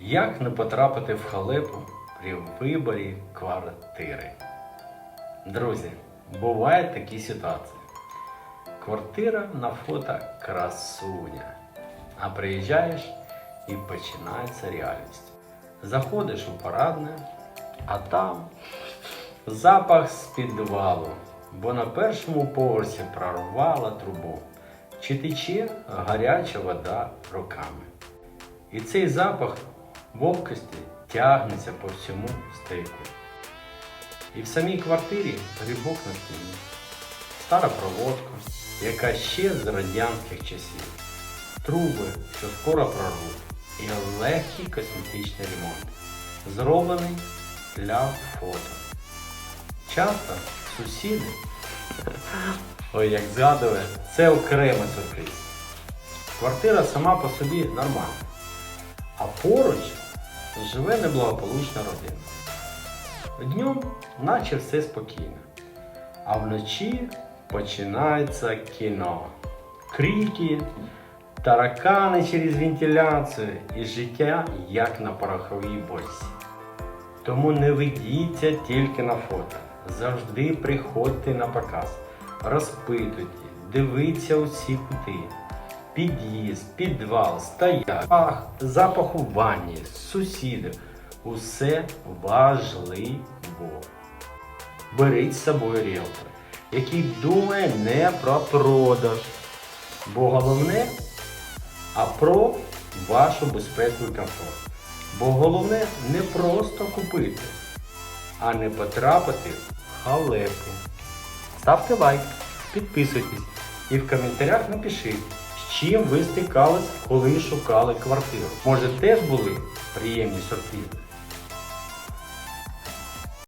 Як не потрапити в халепу при виборі квартири? Друзі, бувають такі ситуації. Квартира на фото красуня. А приїжджаєш і починається реальність. Заходиш у парадне, а там запах з підвалу, бо на першому поверсі прорвала трубу, чи тече гаряча вода руками. І цей запах вовкості тягнеться по всьому стейку. І в самій квартирі грибок на стіні, стара проводка, яка ще з радянських часів, труби, що скоро прорвуть, і легкий косметичний ремонт, зроблений для фото. Часто сусіди, ой, як згадує, це окремий сюрприз. Квартира сама по собі нормальна, а поруч живе неблагополучна родина. Днем наче все спокійно, а вночі починається кіно. Крики, таракани через вентиляцію і життя як на пороховій бочці. Тому не ведіться тільки на фото. Завжди приходьте на показ, розпитуйте, дивіться усі кути. Під'їзд, підвал, стояк, пах, запах у ванні, сусідів. Усе важливо. Беріть з собою ріелтора, який думає не про продаж, бо головне, а про вашу безпеку і комфорт. Бо головне не просто купити, а не потрапити в халепу. Ставте лайк, підписуйтесь і в коментарях напишіть, чим ви стикались, коли шукали квартиру. Може теж були приємні сюрпризи?